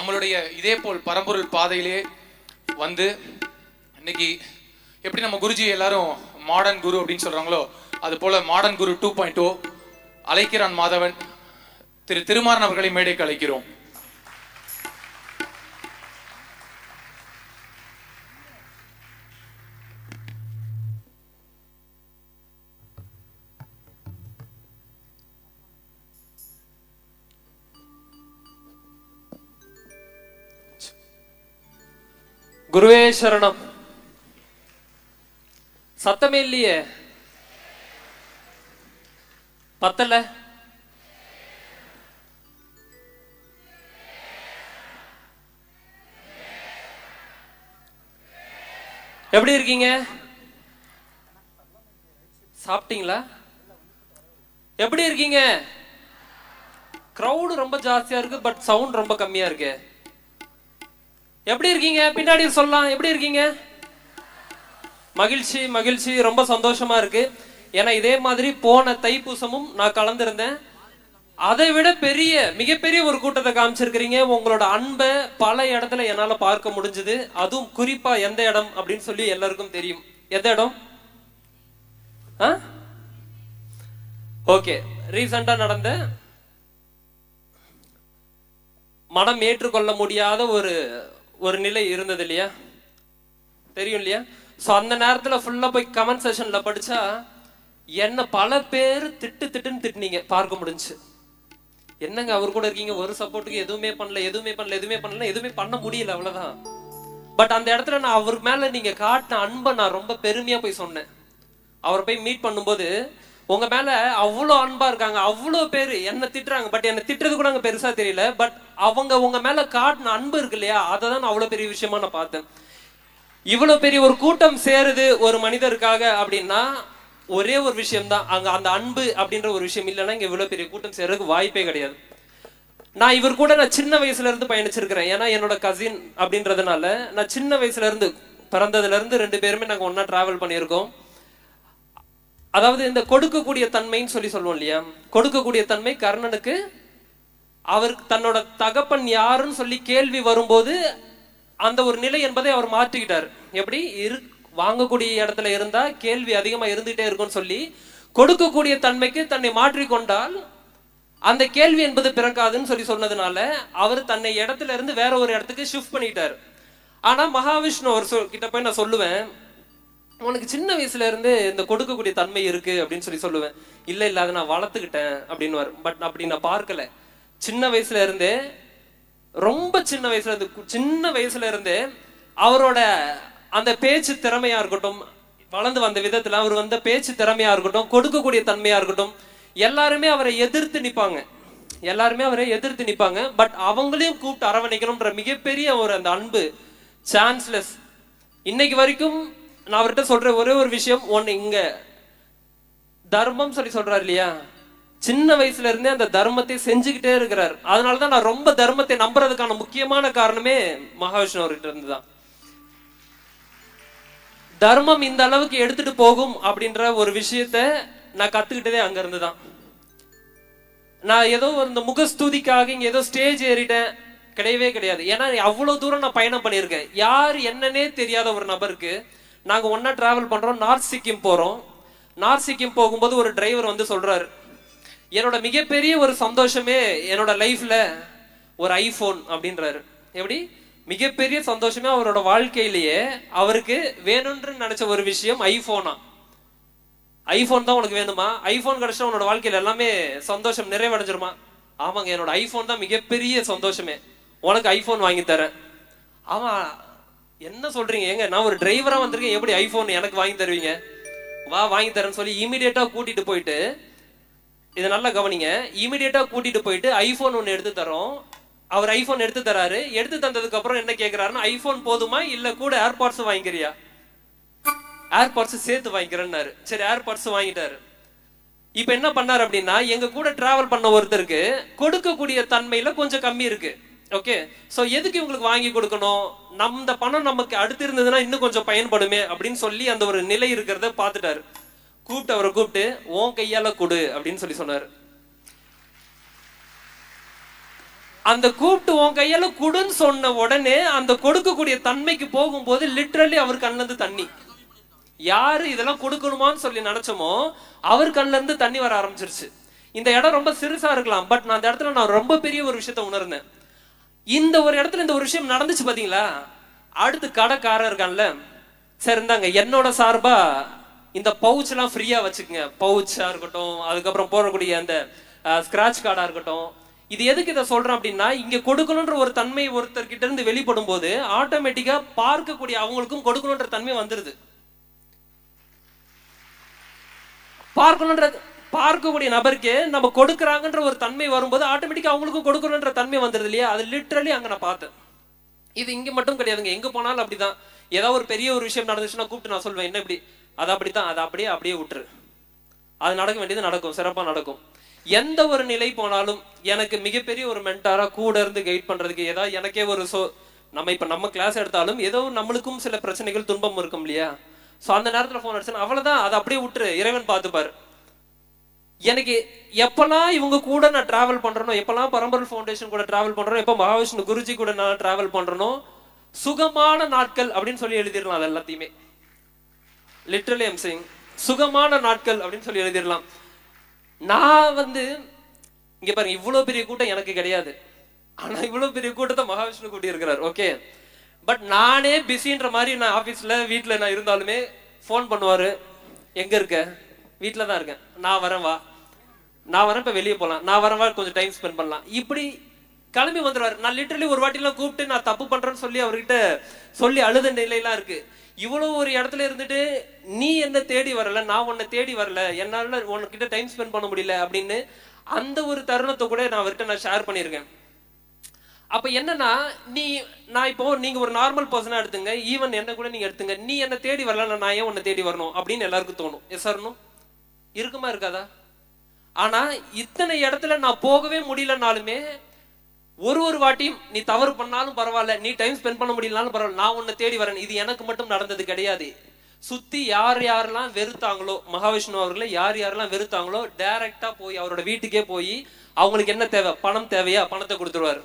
நம்மளுடைய இதே போல் பரம்பொருள் பாதையிலே வந்து இன்னைக்கு எப்படி நம்ம குருஜி எல்லாரும் மாடர்ன் குரு அப்படின்னு சொல்றாங்களோ அது போல மாடர்ன் குரு டூ பாயிண்ட் ஓ அழைக்கிறான் மாதவன். திரு திருமாறன் அவர்களை மேடைக்கு அழைக்கிறோம். குருவே சரணம். சத்தமே இல்லையே பத்தல. எப்படி இருக்கீங்க? சாப்பிட்டீங்களா? எப்படி இருக்கீங்க? க்ரௌடு ரொம்ப ஜாஸ்தியா இருக்கு பட் சவுண்ட் ரொம்ப கம்மியா இருக்கு. எப்படி இருக்கீங்க? பின்னாடி சொல்லலாம். எப்படி இருக்கீங்க? மகிழ்ச்சி மகிழ்ச்சி. ரொம்ப சந்தோஷமா இருக்கு. ஏன்னா இதே மாதிரி போன தைப்பூசமும் நான் கலந்திருந்தேன். அதை விட பெரிய மிகப்பெரிய ஒரு கூட்டத்தை காமிச்சிருக்கிறீங்க. உங்களோட அன்பை பல இடத்துல என்னால பார்க்க முடிஞ்சது. அதுவும் குறிப்பா எந்த இடம் அப்படின்னு சொல்லி எல்லாருக்கும் தெரியும். எந்த இடம்? ஓகே. ரீசண்டா நடந்த மனம் ஏற்றுக்கொள்ள முடியாத ஒரு ஒரு நிலை இருந்தது இல்லையா? தெரியும் இல்லையா? ஸோ அந்த நேரத்தில் ஃபுல்லாக போய் கமெண்ட் செஷனில் படித்தா என்ன பல பேர் திட்டு திட்டுன்னு திட்டுனீங்க. பார்க்க முடிஞ்சுச்சு என்னங்க அவர் கூட இருக்கீங்க? ஒரு சப்போர்ட்டுக்கு எதுவுமே பண்ணல எதுவுமே பண்ணல எதுவுமே பண்ணல எதுவுமே பண்ண முடியல அவ்வளோதான் பட் அந்த இடத்துல நான் அவர் மேலே நீங்கள் காட்டின அன்பை நான் ரொம்ப பெருமையாக போய் சொன்னேன். அவரை போய் மீட் பண்ணும்போது உங்க மேல அவ்வளோ அன்பா இருக்காங்க அவ்வளோ பேர் என்ன திட்டுறாங்க பட் என்ன திட்டுறது கூட அங்கே பெருசா தெரியல பட் அவங்க உங்க மேல காட்டின அன்பு இருக்கு இல்லையா அதை தான் நான் அவ்வளோ பெரிய விஷயமா நான் பார்த்தேன். இவ்வளோ பெரிய ஒரு கூட்டம் சேருது ஒரு மனிதருக்காக அப்படின்னா ஒரே ஒரு விஷயம் தான் அங்க அந்த அன்பு அப்படின்ற ஒரு விஷயம் இல்லைன்னா இங்க இவ்வளோ பெரிய கூட்டம் சேர்றதுக்கு வாய்ப்பே கிடையாது. நான் இவர் கூட நான் சின்ன வயசுல இருந்து பயணிச்சிருக்கிறேன் ஏன்னா என்னோட கசின் அப்படின்றதுனால நான் சின்ன வயசுல இருந்து பிறந்ததுல இருந்து ரெண்டு பேருமே நாங்கள் ஒன்னா டிராவல் பண்ணியிருக்கோம். அதாவது இந்த கொடுக்கக்கூடிய தன்மைன்னு சொல்லி சொல்லுவோம் இல்லையா? கொடுக்கக்கூடிய தன்மை கர்ணனுக்கு அவருக்கு தன்னோட தகப்பன் யாருன்னு சொல்லி கேள்வி வரும்போது அந்த ஒரு நிலை என்பதை அவர் மாற்றிக்கிட்டார். எப்படி? இரு வாங்கக்கூடிய இடத்துல இருந்தா கேள்வி அதிகமா இருந்துகிட்டே இருக்கும்னு சொல்லி கொடுக்கக்கூடிய தன்மைக்கு தன்னை மாற்றிக்கொண்டால் அந்த கேள்வி என்பது பிறக்காதுன்னு சொல்லி சொன்னதுனால அவர் தன்னை இடத்துல இருந்து வேற ஒரு இடத்துக்கு ஷிஃப்ட் பண்ணிட்டார். ஆனா மகாவிஷ்ணு அவர் கிட்ட போய் நான் சொல்லுவேன் உனக்கு சின்ன வயசுல இருந்து இந்த கொடுக்கக்கூடிய தன்மை இருக்கு அப்படின்னு சொல்லி சொல்லுவேன். இல்ல இல்ல அதை நான் வளர்த்துக்கிட்டேன் அப்படின்னு பட் அப்படி நான் பார்க்கல. சின்ன வயசுல இருந்தே ரொம்ப சின்ன வயசுல இருந்து சின்ன வயசுல இருந்தே அவரோட அந்த பேச்சு திறமையா இருக்கட்டும் வளர்ந்து வந்த விதத்துல அவர் வந்த பேச்சு திறமையா இருக்கட்டும் கொடுக்கக்கூடிய தன்மையா இருக்கட்டும் எல்லாருமே அவரை எதிர்த்து நிப்பாங்க. எல்லாருமே அவரை எதிர்த்து நிப்பாங்க. பட் அவங்களையும் கூப்பிட்டு அரவணைக்கணும்ன்ற மிகப்பெரிய ஒரு அந்த அன்பு சான்ஸ்லெஸ் இன்னைக்கு வரைக்கும் நான் அவர்கிட்ட சொல்ற ஒரே ஒரு விஷயம் ஒன்னு இங்க. தர்மம் சொல்லி சொல்றாரு இல்லையா? சின்ன வயசுல இருந்தே அந்த தர்மத்தை செஞ்சுக்கிட்டே இருக்கிறார். அதனாலதான் நான் ரொம்ப தர்மத்தை நம்புறதுக்கான முக்கியமான காரணமே மகாவிஷ்ணு அவர்கிட்ட இருந்துதான். தர்மம் இந்த அளவுக்கு எடுத்துட்டு போகும் அப்படின்ற ஒரு விஷயத்த நான் கத்துக்கிட்டதே அங்க இருந்துதான். நான் ஏதோ இந்த முகஸ்துதிக்காக இங்க ஏதோ ஸ்டேஜ் ஏறிட்டேன். கிடையவே கிடையாது. ஏன்னா அவ்வளவு தூரம் நான் பயணம் பண்ணியிருக்கேன். யார் என்னன்னே தெரியாத ஒரு நபருக்கு நாங்கள் ஒன்றா ட்ராவல் பண்ணுறோம் நார்த் சிக்கிம் போகிறோம் நார்த் சிக்கிம் போகும்போது ஒரு டிரைவர் வந்து சொல்கிறாரு என்னோட மிகப்பெரிய ஒரு சந்தோஷமே என்னோட லைஃப்பில் ஒரு ஐஃபோன் அப்படின்றாரு. எப்படி? மிகப்பெரிய சந்தோஷமே அவரோட வாழ்க்கையிலேயே அவருக்கு வேணும்னு நினச்ச ஒரு விஷயம் ஐஃபோனா ஐஃபோன் தான் உனக்கு வேணுமா? ஐஃபோன் கிடைச்சா உன்னோட வாழ்க்கையில் எல்லாமே சந்தோஷம் நிறைவடைஞ்சிருமா? ஆமாங்க என்னோட ஐஃபோன் தான் மிகப்பெரிய சந்தோஷமே. உனக்கு ஐஃபோன் வாங்கி தரேன். ஆமாம் என்ன சொல்றீங்க? ஏங்க நான் ஒரு டிரைவரா வந்திருக்கேன். எப்படி ஐபோன் எனக்கு வாங்கி தருவீங்க? வா வாங்கி தரேன்னு சொல்லி இமீடியட்டா கூட்டிட்டு போயிட்டு இதை நல்லா கவனிங்க. இமீடியட்டா கூட்டிட்டு போயிட்டு ஐபோன் ஒன்னு எடுத்து தரோம் அவர் ஐபோன் எடுத்து தராரு. எடுத்து தந்ததுக்கு அப்புறம் என்ன கேக்குறாருன்னா ஐபோன் போதுமா? இல்ல கூட ஏர்பாட்ஸ் வாங்கிக்கிறியா? ஏர்பாட்ஸ் சேர்த்து வாங்கிக்கிறேன்னாரு. சரி ஏர்பாட்ஸ் வாங்கிட்டாரு. இப்ப என்ன பண்ணாரு அப்படின்னா எங்க கூட டிராவல் பண்ண ஒருத்தருக்கு கொடுக்கக்கூடிய தன்மையில கொஞ்சம் கம்மி இருக்கு. ஓகே ஸோ எதுக்கு இவங்களுக்கு வாங்கி கொடுக்கணும்? நம்ம பணம் நமக்கு அடுத்து இருந்ததுன்னா இன்னும் கொஞ்சம் பயன்படுமே அப்படின்னு சொல்லி அந்த ஒரு நிலை இருக்கிறத பார்த்துட்டாரு. கூப்பிட்டு அவரை கூப்பிட்டு உன் கையால கொடு அப்படின்னு சொல்லி சொன்னார். அந்த கூப்பிட்டு உன் கையால குடுன்னு சொன்ன உடனே அந்த கொடுக்கக்கூடிய தன்மைக்கு போகும்போது லிட்ரலி அவர் கண்ணுலேருந்து தண்ணி. யாரு இதெல்லாம் கொடுக்கணுமான்னு சொல்லி நினைச்சோமோ அவர் கண்ணிலிருந்து தண்ணி வர ஆரம்பிச்சிருச்சு. இந்த இடம் ரொம்ப சிறுசா இருக்கலாம் பட் நான் அந்த இடத்துல நான் ரொம்ப பெரிய ஒரு விஷயத்த உணர்ந்தேன். இந்த ஒரு இடத்துல இந்த ஒரு விஷயம் நடந்துச்சு பாத்தீங்களா? அடுத்து கடைக்காரன் இருக்கான்ல. சரி இந்தாங்க என்னோட சார்பா இந்த பவுச் எல்லாம் ஃப்ரீயா வச்சுக்கோங்க. பவுச்சா இருக்கட்டும் அதுக்கப்புறம் போடக்கூடிய அந்த ஸ்கிராச் கார்டா இருக்கட்டும். இது எதுக்கு இதை சொல்றேன் அப்படின்னா இங்க கொடுக்கணுன்ற ஒரு தன்மை ஒருத்தர்கிட்ட இருந்து வெளிப்படும் போது ஆட்டோமேட்டிக்கா பார்க்கக்கூடிய அவங்களுக்கும் கொடுக்கணுன்ற தன்மை வந்துருது. பார்க்கணுன்ற பார்க்கக்கூடிய நபருக்கு நம்ம கொடுக்குறாங்கன்ற ஒரு தன்மை வரும்போது ஆட்டோமேட்டிக்காக அவங்களுக்கும் கொடுக்கணுன்ற தன்மை வந்துருது இல்லையா? அது லிட்ரலி அங்கே நான் பார்த்தேன். இது இங்கே மட்டும் கிடையாதுங்க. எங்கே போனாலும் அப்படிதான். ஏதாவது ஒரு பெரிய ஒரு விஷயம் நடந்துச்சுன்னா கூப்பிட்டு நான் சொல்வேன். என்ன இப்படி? அது அப்படித்தான். அதை அப்படியே அப்படியே விட்டுரு. அது நடக்க வேண்டியது நடக்கும். சிறப்பாக நடக்கும். எந்த ஒரு நிலை போனாலும் எனக்கு மிகப்பெரிய ஒரு மென்டாராக கூட இருந்து கைட் பண்றதுக்கு ஏதாவது எனக்கே ஒரு சோ நம்ம இப்போ நம்ம கிளாஸ் எடுத்தாலும் ஏதோ நம்மளுக்கும் சில பிரச்சனைகள் துன்பம் இருக்கும் இல்லையா? ஸோ அந்த நேரத்தில் ஃபோன் அடிச்சா அவ்வளோதான் அதை அப்படியே விட்டுரு. இறைவன் பார்த்துப்பாரு. எனக்கு எப்பெல்லாம் இவங்க கூட நான் டிராவல் பண்றேனோ எப்பெல்லாம் பரம்பரை ஃபவுண்டேஷன் கூட டிராவல் பண்றேனோ எப்போ மகாவிஷ்ணு குருஜி கூட நான் டிராவல் பண்றேனோ சுகமான நாட்கள் அப்படின்னு சொல்லி எழுதிடலாம் அது எல்லாத்தையுமே. லிட்ரலி எம் சிங் சுகமான நாட்கள் அப்படின்னு சொல்லி எழுதிடலாம். நான் வந்து இங்க பாருங்க இவ்வளவு பெரிய கூட்டம் எனக்கு கிடையாது. ஆனா இவ்வளவு பெரிய கூட்டத்தை மகாவிஷ்ணு கூட்டி இருக்கிறார் ஓகே பட் நானே பிஸின்ற மாதிரி நான் ஆபீஸ்ல வீட்டுல நான் இருந்தாலுமே ஃபோன் பண்ணுவாரு. எங்க இருக்க? வீட்டில் தான் இருக்கேன். நான் வரேன் வா. நான் வரேன் இப்போ வெளியே போகலாம் நான் வரேன் வா கொஞ்சம் டைம் ஸ்பெண்ட் பண்ணலாம். இப்படி கிளம்பி வந்துடுவார் நான் லிட்டரலி ஒரு வாட்டிலாம் கூப்பிட்டு நான் தப்பு பண்ணுறேன்னு சொல்லி அவர்கிட்ட சொல்லி அழுத நிலையெல்லாம் இருக்குது இவ்வளோ ஒரு இடத்துல இருந்துட்டு நீ என்ன தேடி வரல நான் உன்னை தேடி வரல என்னால் உன்கிட்ட டைம் ஸ்பெண்ட் பண்ண முடியல அப்படின்னு அந்த ஒரு தருணத்தை கூட நான் அவர்கிட்ட நான் ஷேர் பண்ணியிருக்கேன். அப்போ என்னன்னா நீ நான் இப்போ நீங்கள் ஒரு நார்மல் பர்சனாக எடுத்துங்க ஈவன் என்ன கூட நீங்கள் எடுத்துங்க. நீ என்ன தேடி வரல நான் ஏன் உன்னை தேடி வரணும் அப்படின்னு எல்லாருக்கும் தோணும். எஸ் சார்னும் இருக்குமா இருக்காதா? ஆனா இத்தனை இடத்துல நான் போகவே முடியலனாலுமே ஒரு ஒரு வாட்டியும் நீ தவறு பண்ணாலும் பரவாயில்ல நீ டைம் ஸ்பெண்ட் பண்ண முடியலனாலும் பரவாயில்ல நான் உன்னை தேடி வரேன். இது எனக்கு மட்டும் நடந்தது கிடையாது. சுத்தி யார் யாரெல்லாம் வெறுத்தாங்களோ மகாவிஷ்ணு அவர்களை யார் யாரெல்லாம் வெறுத்தாங்களோ டைரக்டா போய் அவரோட வீட்டுக்கே போய் அவங்களுக்கு என்ன தேவை? பணம் தேவையா? பணத்தை கொடுத்துருவாரு.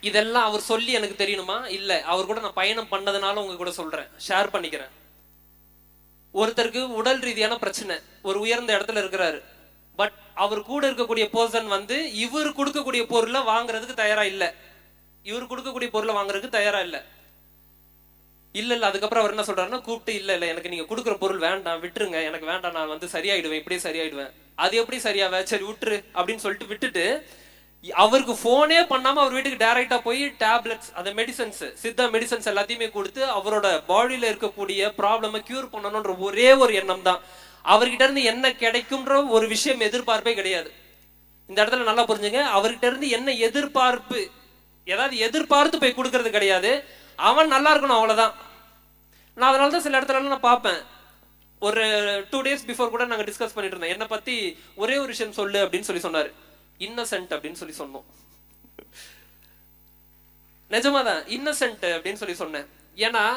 இதெல்லாம் அவர் சொல்லி எனக்கு தெரியணுமா? இல்ல. அவர் கூட நான் பயணம் பண்ணதுனால உங்க கூட சொல்றேன். ஷேர் பண்ணிக்கிறேன். ஒருத்தருக்கு உடல் ரீதியான பிரச்சனை ஒரு உயர்ந்த இடத்துல இருக்கிறாரு. பட் அவர் கூட இருக்கக்கூடிய பர்சன் வந்து இவர் கொடுக்கக்கூடிய பொருளை வாங்குறதுக்கு தயாரா இல்ல. இவர் கொடுக்கக்கூடிய பொருளை வாங்குறதுக்கு தயாரா இல்ல. இல்ல இல்ல அதுக்கப்புறம் அவர் என்ன சொல்றாருன்னா கூப்பிட்டு இல்ல இல்ல எனக்கு நீங்க கொடுக்குற பொருள் வேண்டாம் விட்டுருங்க எனக்கு வேண்டாம் நான் வந்து சரியாயிடுவேன் இப்படியே சரியாயிடுவேன். அது எப்படி சரியாவே? சரி விட்டுரு அப்படின்னு சொல்லிட்டு விட்டுட்டு அவருக்கு ஃபோனே பண்ணாமல் அவர் வீட்டுக்கு டேரெக்டாக போய் டேப்லெட்ஸ் அந்த மெடிசன்ஸ் சித்தா மெடிசன்ஸ் எல்லாத்தையுமே கொடுத்து அவரோட பாடியில் இருக்கக்கூடிய ப்ராப்ளமை க்யூர் பண்ணணுன்ற ஒரே ஒரு எண்ணம் தான். அவர்கிட்ட இருந்து என்ன கிடைக்கும்ன்ற ஒரு விஷயம் எதிர்பார்ப்பே கிடையாது. இந்த இடத்துல நல்லா புரிஞ்சுங்க. அவர்கிட்ட இருந்து என்ன எதிர்பார்ப்பு ஏதாவது எதிர்பார்த்து போய் கொடுக்கறது கிடையாது. அவன் நல்லா இருக்கணும் அவ்வளோதான் நான் அதனால தான் சில இடத்துலலாம் நான் பார்ப்பேன். ஒரு டூ டேஸ் பிஃபோர் கூட நாங்கள் டிஸ்கஸ் பண்ணிட்டு இருந்தோம். என்னை பற்றி ஒரே ஒரு விஷயம் சொல்லு அப்படின்னு சொல்லி சொன்னார். இன்னசென்ட் அப்படின்னு சொல்லி சொன்னோம். நிஜமாதான் இன்னசென்ட் அப்படின்னு சொல்லி சொன்னேன். ஏன்னா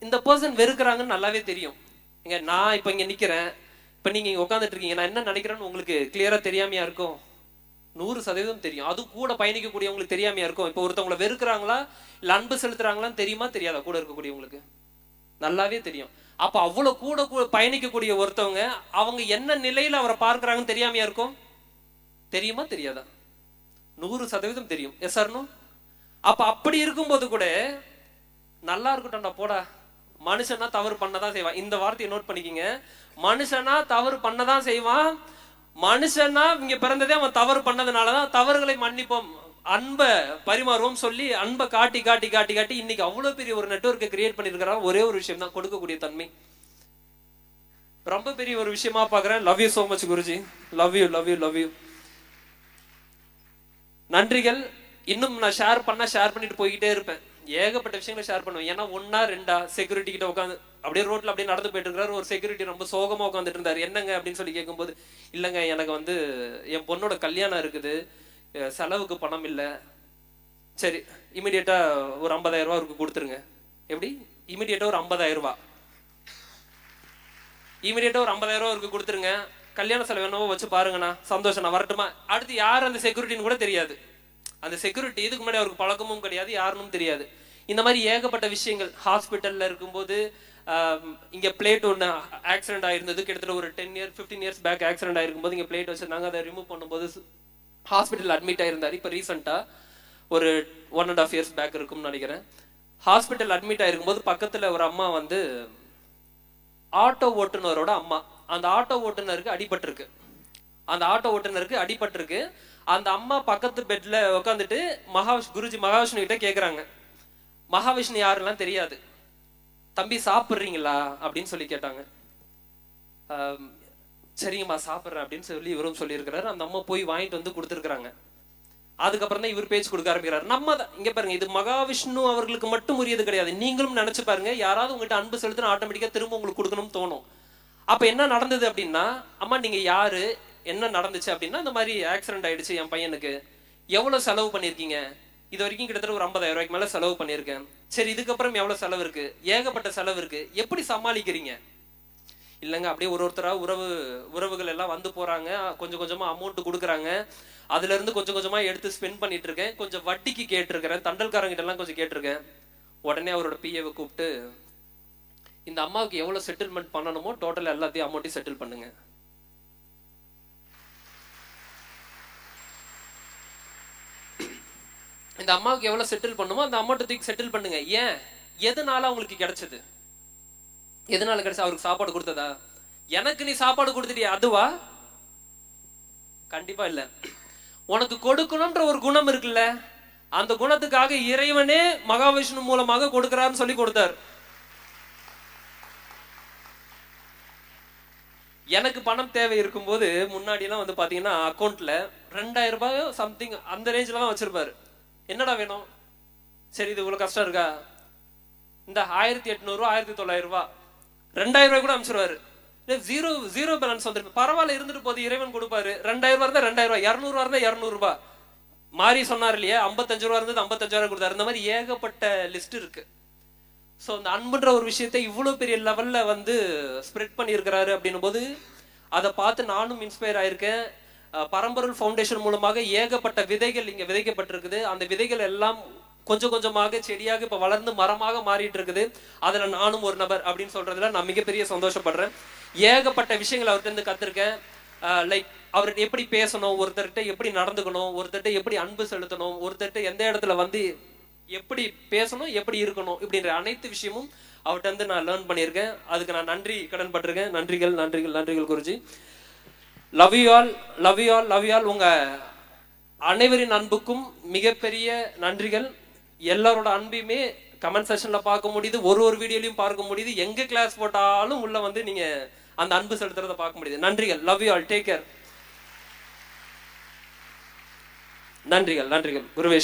இந்த பர்சன் வெறுக்கிறாங்கன்னு நல்லாவே தெரியும். இங்க நான் இப்ப இங்க நிக்கிறேன். இப்ப நீங்க இங்க உட்காந்துட்டு இருக்கீங்க. நான் என்ன நினைக்கிறேன்னு உங்களுக்கு கிளியரா தெரியாமையா இருக்கும்? நூறு சதவீதம் தெரியும். அது கூட பயணிக்கக்கூடியவங்களுக்கு தெரியாமையா இருக்கும். இப்போ ஒருத்தவங்களை வெறுக்கிறாங்களா? இல்ல அன்பு செலுத்துறாங்களான்னு தெரியுமா? தெரியாதா? கூட இருக்கக்கூடியவங்களுக்கு. நல்லாவே தெரியும். அப்ப அவ்வளவு கூட பயணிக்கக்கூடிய ஒருத்தவங்க அவங்க என்ன நிலையில அவரை பார்க்கறாங்கன்னு தெரியாமையா இருக்கும்? தெரியுமா தெரியாதா? நூறு சதவீதம் தெரியும். எஸ் சார்னோ அப்ப அப்படி இருக்கும்போது கூட நல்லா இருக்கட்டும்டா போடா. மனுஷனா தவறு பண்ணதான் செய்வான் இந்த வார்த்தையை நோட் பண்ணிக்கிங்க. மனுஷனா தவறு பண்ணதான் செய்வான் மனுஷனா இங்க பிறந்ததே அவன் தவறு பண்ணதுனாலதான் தவறுகளை மன்னிப்போம். அன்பை பரிமாறுவோம் சொல்லி அன்பை காட்டி காட்டி காட்டி காட்டி இன்னைக்கு அவ்வளவு பெரிய ஒரு நெட்வொர்க்கை கிரியேட் பண்ணிருக்கிறான் ஒரே ஒரு விஷயம் தான் கொடுக்கக்கூடிய தன்மை. ரொம்ப பெரிய ஒரு விஷயமா பாக்குறேன் love you so much Guruji. Love you love you love you நன்றிகள். இன்னும் நான் ஷேர் பண்ணால் ஷேர் பண்ணிட்டு போய்கிட்டே இருப்பேன். ஏகப்பட்ட விஷயங்களை ஷேர் பண்ணுவேன். ஏன்னா ஒன்னா ரெண்டா செக்யூரிட்டி கிட்ட உட்காந்து அப்படியே ரோட்ல அப்படியே நடந்து போயிட்டு இருக்காரு ஒரு செக்யூரிட்டி ரொம்ப சோகமா உட்காந்துட்டு இருந்தாரு. என்னங்க அப்படின்னு சொல்லி கேட்கும்போது இல்லைங்க எனக்கு வந்து என் பொண்ணோட கல்யாணம் இருக்குது. செலவுக்கு பணம் இல்லை. சரி இமிடியேட்டா ஒரு ஐம்பதாயிரம் ரூபா அவருக்கு கொடுத்துருங்க. எப்படி? இமிடியேட்டா ஒரு ஐம்பதாயிரம் ரூபா இமிடியேட்டா ஒரு ஐம்பதாயிரம் ரூபா அவருக்கு கொடுத்துருங்க. கல்யாண செலவு என்னவோ வச்சு பாருங்கண்ணா. சந்தோஷம் நான் வரட்டுமா? அடுத்து யார் அந்த செக்யூரிட்டின்னு கூட தெரியாது. அந்த செக்யூரிட்டி இதுக்கு முன்னாடி அவருக்கு பழக்கமும் கிடையாது யாருன்னு தெரியாது. இந்த மாதிரி ஏகப்பட்ட விஷயங்கள். ஹாஸ்பிட்டலில் இருக்கும்போது இங்கே பிளேட் ஒன்று ஆக்சிடென்ட் ஆயிருந்தது. கிட்டத்தட்ட ஒரு ten year fifteen years back accident ஆயிருக்கும்போது இங்கே பிளேட் வச்சுருந்தாங்க. அதை ரிமூவ் பண்ணும்போது ஹாஸ்பிட்டல் அட்மிட் ஆயிருந்தார். இப்போ ரீசெண்டாக ஒரு one and half years back இருக்கும்னு நினைக்கிறேன். ஹாஸ்பிட்டல் அட்மிட் ஆயிருக்கும்போது பக்கத்தில் ஒரு அம்மா வந்து ஆட்டோ ஓட்டுநரோட அம்மா. அந்த ஆட்டோ ஓட்டுநருக்கு அடிபட்டிருக்கு. அந்த ஆட்டோ ஓட்டுநருக்கு அடிபட்டிருக்கு. அந்த அம்மா பக்கத்து பெட்ல உட்காந்துட்டு மகாவிஷ் குருஜி மகாவிஷ்ணு கிட்ட கேக்குறாங்க. மகாவிஷ்ணு யாருலாம் தெரியாது. தம்பி சாப்பிட்றீங்களா? அப்படின்னு சொல்லி கேட்டாங்க. சரிங்கம்மா சாப்பிட்றேன் அப்படின்னு சொல்லி இவரும் சொல்லியிருக்கிறாரு. அந்த அம்மா போய் வாங்கிட்டு வந்து கொடுத்துருக்குறாங்க. அதுக்கப்புறம் தான் இவர் பேச்சு கொடுக்க ஆரம்பிக்கிறார். நம்ம தான் இங்க பாருங்க இது மகாவிஷ்ணு அவர்களுக்கு மட்டும் உரியது கிடையாது. நீங்களும் நினைச்சு பாருங்க யாராவது உங்ககிட்ட அன்பு செலுத்தினா ஆட்டோமேட்டிக்கா திரும்ப உங்களுக்கு கொடுக்கணும்னு தோணும். அப்ப என்ன நடந்தது அப்படின்னா அம்மா நீங்க யாரு? என்ன நடந்துச்சு? அப்படின்னா இந்த மாதிரி ஆக்சிடென்ட் ஆயிடுச்சு என் பையனுக்கு. எவ்வளவு செலவு பண்ணிருக்கீங்க? இது வரைக்கும் கிட்டத்தட்ட ஒரு 50000 ரூபாய்க்கு மேல செலவு பண்ணியிருக்கேன் சரி இதுக்கப்புறம் எவ்வளவு செலவு இருக்கு? ஏகப்பட்ட செலவு இருக்கு. எப்படி சமாளிக்கிறீங்க? இல்லைங்க அப்படியே ஒரு ஒருத்தரா உறவு உறவுகள் எல்லாம் வந்து போறாங்க. கொஞ்சம் கொஞ்சமா அமௌண்ட் கொடுக்குறாங்க. அதுல இருந்து கொஞ்சம் கொஞ்சமா எடுத்து ஸ்பெண்ட் பண்ணிட்டு இருக்கேன் கொஞ்சம் வட்டிக்கு கேட்டிருக்கிறேன். தண்டல்காரங்கிட்ட எல்லாம் கொஞ்சம் கேட்டிருக்கேன். உடனே அவரோட பிஏவை கூப்பிட்டு இந்த அம்மாவுக்கு எவ்வளவு செட்டில்மெண்ட் பண்ணணுமோ டோட்டல் எல்லாத்தையும் அமௌண்ட்டையும் செட்டில் பண்ணுங்க. இந்த அம்மாவுக்கு எவ்வளவு செட்டில் பண்ணுமோ அந்த அமௌண்ட்டை தூக்கி செட்டில் பண்ணுங்க. ஏன்? எதனால அவங்களுக்கு கிடைச்சது? எதனால கிடைச்சா அவருக்கு சாப்பாடு கொடுத்ததா? எனக்கு நீ சாப்பாடு கொடுத்துட்டியா? அதுவா? கண்டிப்பா இல்ல. உனக்கு கொடுக்கணும்ன்ற ஒரு குணம் இருக்குல்ல அந்த குணத்துக்காக இறைவனே மகாவிஷ்ணு மூலமாக கொடுக்கிறாருன்னு சொல்லி கொடுத்தார். எனக்கு பணம் தேவை இருக்கும்போது முன்னாடிலாம் வந்து பார்த்தீங்கன்னா அக்கௌண்ட்டில் ரெண்டாயிரம் ரூபாய் சம்திங் அந்த ரேஞ்சில் தான் வச்சிருப்பாரு. என்னடா வேணும்? சரி இது இவ்வளோ கஷ்டம் இருக்கா? இந்த ஆயிரத்தி எட்நூறுவா ஆயிரத்தி தொள்ளாயிரரூபா ரூபாய் ரெண்டாயிரம் ரூபாய் கூட அனுப்பிச்சிருவாரு. ஜீரோ ஜீரோ பேலன்ஸ் வந்துருக்கு. பரவாயில்ல இருந்துட்டு போது இறைவன் கொடுப்பாரு. ரெண்டாயிரம் ரூபா இருந்தால் ரெண்டாயிரம் ரூபாய். இரநூறு ரூபா இருந்தா மாறி சொன்னார் இல்லையா? ஐம்பத்தஞ்சு ரூபா இருந்தது ஐம்பத்தஞ்சாயிரம் கொடுத்தாரு. இந்த மாதிரி ஏகப்பட்ட லிஸ்ட் இருக்குது ஸோ அந்த அன்புன்ற ஒரு விஷயத்தை இவ்வளோ பெரிய லெவலில் வந்து ஸ்ப்ரெட் பண்ணியிருக்கிறாரு அப்படின்னும் போது அதை பார்த்து நானும் இன்ஸ்பயர் ஆயிருக்கேன். பரம்பரல் பரம்பொருள் ஃபவுண்டேஷன் மூலமாக ஏகப்பட்ட விதைகள் இங்கே விதைக்கப்பட்டிருக்குது. அந்த விதைகள் எல்லாம் கொஞ்சம் கொஞ்சமாக செடியாக இப்போ வளர்ந்து மரமாக மாறிட்டு இருக்குது அதில் நானும் ஒரு நபர் அப்படின்னு சொல்றதுல நான் மிகப்பெரிய சந்தோஷப்படுறேன். ஏகப்பட்ட விஷயங்கள் அவர்கிட்ட இருந்து லைக் அவர்கிட்ட எப்படி பேசணும் ஒருத்தர்கிட்ட எப்படி நடந்துக்கணும் ஒருத்தர்கிட்ட எப்படி அன்பு செலுத்தணும் ஒருத்தர்கிட்ட எந்த இடத்துல வந்து எப்படி பேசணும் எப்படி இருக்கணும் இப்படின்ற அனைத்து விஷயமும் அவர்கிட்ட இருந்து நான் லேர்ன் பண்ணியிருக்கேன். அதுக்கு நான் நன்றி கடன் பட்டிருக்கேன். நன்றிகள் நன்றிகள் நன்றிகள் Guruji. Love you all love you all love you all உங்க அனைவரின் அன்புக்கும் மிகப்பெரிய நன்றிகள். எல்லாரோட அன்பையுமே கமெண்ட் செஷன்ல பார்க்க முடியுது. ஒரு ஒரு வீடியோலையும் பார்க்க முடியுது. எங்க கிளாஸ் போட்டாலும் உள்ள வந்து நீங்க அந்த அன்பு செலுத்துறத பார்க்க முடியுது. நன்றிகள் love you all take care நன்றிகள் நன்றிகள். குருவே